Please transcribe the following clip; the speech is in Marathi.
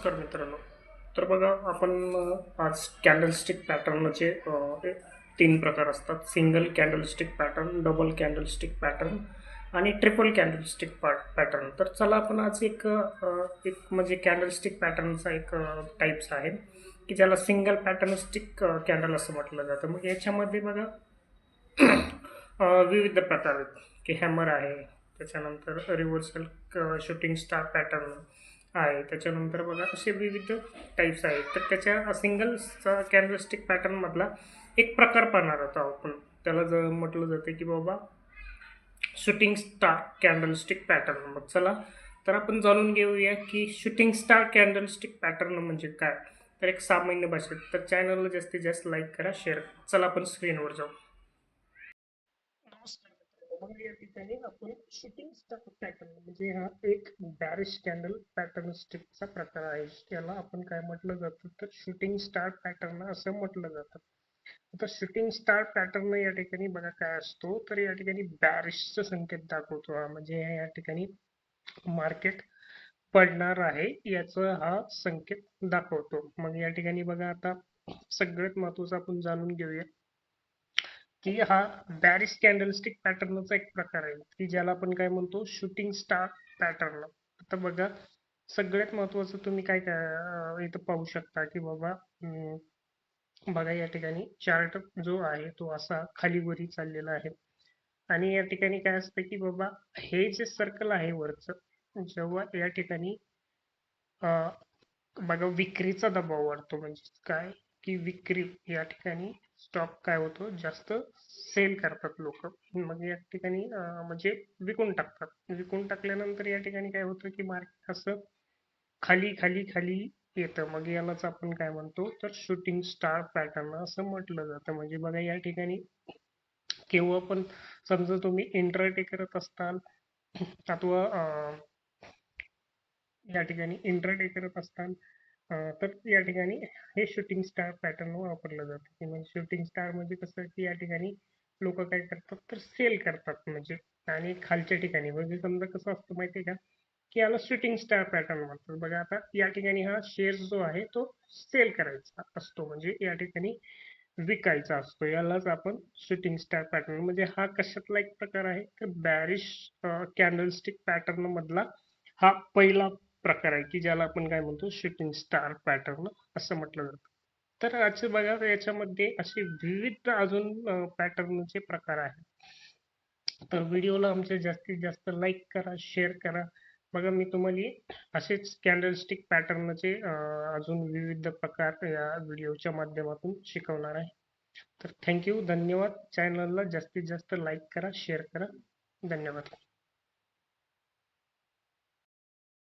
नमस्कार मित्रांनो. तर बघा आपण आज कॅन्डलस्टिक पॅटर्नचे तीन प्रकार असतात. Single candlestick pattern double candlestick pattern आणि ट्रिपल कॅन्डलस्टिक पॅटर्न तर चला आपण आज एक एक म्हणजे कॅन्डलस्टिक पॅटर्नचा एक टाईप्स आहे की ज्याला सिंगल पॅटर्नस्टिक कॅन्डल असं म्हटलं जातं. मग याच्यामध्ये बघा विविध प्रकार आहेत. की हॅमर आहे त्याच्यानंतर रिव्हर्सल शूटिंग स्टार पॅटर्न आहे. त्याच्यानंतर बघा असे विविध टाईप्स आहेत. तर त्याच्या सिंगल कॅन्डलस्टिक पॅटर्नमधला एक प्रकार पाहणार होता आपण. त्याला जर म्हटलं जातं की बाबा शूटिंग स्टार कॅन्डलस्टिक पॅटर्न मग चला तर आपण जाणून घेऊया की शूटिंग स्टार कॅन्डलस्टिक पॅटर्न म्हणजे काय? तर एक सामान्य भाषेत. तर चॅनलला जास्तीत जास्त लाईक करा शेअर चला आपण स्क्रीनवर जाऊ. मग या ठिकाणी आपण शूटिंग स्टार पॅटर्न म्हणजे हा एक बॅरिश कॅन्डल पॅटर्न स्टिकचा प्रकार आहे. याला आपण काय म्हटलं जातं? तर शूटिंग स्टार पॅटर्न असं म्हटलं जातं. आता शूटिंग स्टार पॅटर्न या ठिकाणी बघा काय असतो? तर या ठिकाणी बॅरिशचा संकेत दाखवतो हा. म्हणजे या ठिकाणी मार्केट पडणार आहे याचा हा संकेत दाखवतो. मग या ठिकाणी बघा आता सगळ्यात महत्वाचं आपण जाणून घेऊया. की हा बॅरिस कॅन्डलस्टिक पॅटर्नचा एक प्रकार आहे की ज्याला आपण काय म्हणतो शूटिंग स्टार पॅटर्न. आता बघा सगळ्यात महत्वाचं तुम्ही काय काय इथं पाहू शकता की बाबा बघा या ठिकाणी चार्ट जो आहे तो असा खाली वरी चाललेला आहे. आणि या ठिकाणी काय असतं की बाबा हे जे सर्कल आहे वरचं जेव्हा या ठिकाणी बघा विक्रीचा दबाव वाढतो. म्हणजे काय? की विक्री या ठिकाणी स्टॉक काय होतो? जास्त सेल करतात लोक. मग या ठिकाणी म्हणजे विकून टाकतात. विकून टाकल्यानंतर या ठिकाणी काय होतं की मार्केट असं खाली खाली खाली येतं. मग यालाच आपण काय म्हणतो? तर शूटिंग स्टार पॅटर्न असं म्हटलं जातं. म्हणजे बघा या ठिकाणी केव्हा पण समजा तुम्ही इंट्राडे करत असताल अथवा या ठिकाणी इंट्राडे करत असताल तर या ठिकाणी हे शूटिंग स्टार पॅटर्न वापरलं जातं. की म्हणजे शूटिंग स्टार म्हणजे कसं की या ठिकाणी लोक काय करतात तर सेल करतात म्हणजे. आणि खालच्या ठिकाणी म्हणजे समजा कसं असतं माहितीये का? की याला शूटिंग स्टार पॅटर्न म्हणतात. बघा आता या ठिकाणी हा शेअर जो आहे तो सेल करायचा असतो. म्हणजे या ठिकाणी विकायचा असतो. यालाच आपण शूटिंग स्टार पॅटर्न म्हणजे हा कशातला एक प्रकार आहे? तर बॅरिश कॅन्डलस्टिक पॅटर्न मधला हा पहिला प्रकार आहे की ज्याला आपण काय म्हणतो शूटिंग स्टार पॅटर्न असं म्हटलं जातं. तर आजचे बघा याच्यामध्ये असे विविध अजून पॅटर्नचे प्रकार आहेत. तर व्हिडिओला आमच्या जास्तीत जास्त लाईक करा शेअर करा. बघा मी तुम्हाला असेच कॅन्डलस्टिक पॅटर्नचे अजून विविध प्रकार या व्हिडिओच्या माध्यमातून शिकवणार आहे. तर थँक्यू धन्यवाद. चॅनलला जास्तीत जास्त लाईक करा शेअर करा. धन्यवाद.